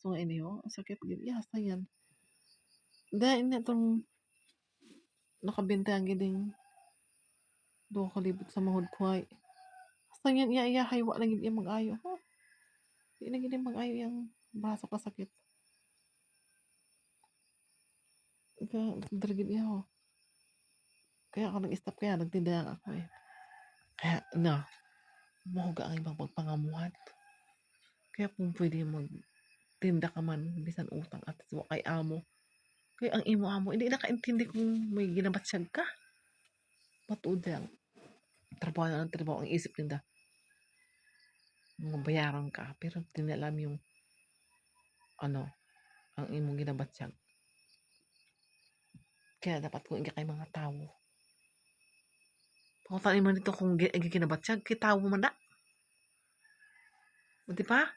So oh, ang sakit gid ihasa yan. Dahil na itong nakabintahan giding duha ka libot sa mahod ko ay. Basta yan iya-iyahay wa lang gid iya mag-ayo ha. Di na iya mag-ayo yang braso ka sakit. Kaya diri gid iya oh. Kaya ako nag-stop kaya nagtinda lang ako eh. Kaya na mohuga ang ibang pagpangamuhat. Kaya kung pwede magtinda ka man bisan utang at wa kay amo. Kaya ang imo amo hindi nakaintindi kung may ginabatsyag ka. Matuod lang. Trabaho na ng trabaho ang isip nila. Mga bayaran ka pero di nila alam yung ano ang imong ginabatsyag. Kaya dapat kung inga kay mga tawo. Pangutan mo nito kung gi- ginabatsyag kay tawo man na. O, di ba?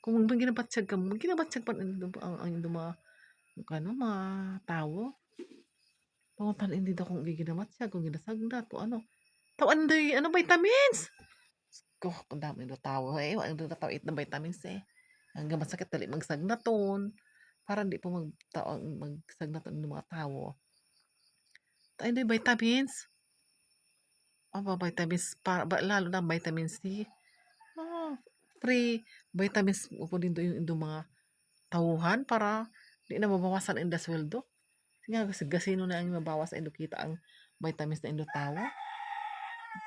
Kung may ginabatsyag ka mo, ginabatsyag pa ang, ang, ang, mga ano, mga tawo. Pangutan hindi daw kung ginabatsyag, kung ginasagdat, o ano. Tawan day, ano, vitamins! Ko, ang dami do tawo. Eh, wala do tao na vitamins eh. Hanggang masakit dali magsagnaton. Para di po mag, tao, magsagnaton ng mga tawo. Tayo day vitamins. Aba, vitamins, para, ba, lalo na vitamin C. Free vitamins po din do yung, yung mga tawuhan para di na mabawasan ang sweldo. Nga, gasino na ang mabawas ang kita ang vitamins na indo tawo.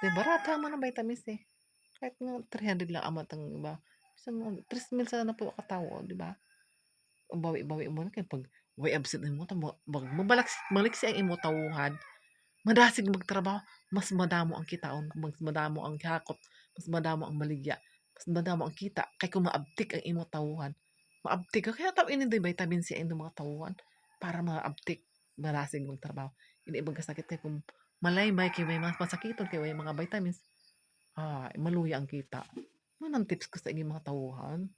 Di barata man ang vitamins eh. Kahit nga 300 lang amat ang iba. Isang 3 mil sana na po katawo, di ba? Ang bawi-bawi mo na kaya pag way absent mo, mag, mabalak, maliksi ang imo tawuhan. Madasig magtrabaho, mas madamo ang kitaon, mas madamo ang hakot, mas madamo ang maligya, mas madamo ang kita. Kay kung maabtik ang imo tawuhan, maabtik ka. Kaya tao ini vitamin C ang mga tawuhan para maabtik, madasig magtrabaho. Hindi ibang kasakit kay kung malaymay kay may mga pasakiton kay may mga vitamins. Ah, maluya ang kita. Ano ang tips ko sa inyong mga tawuhan?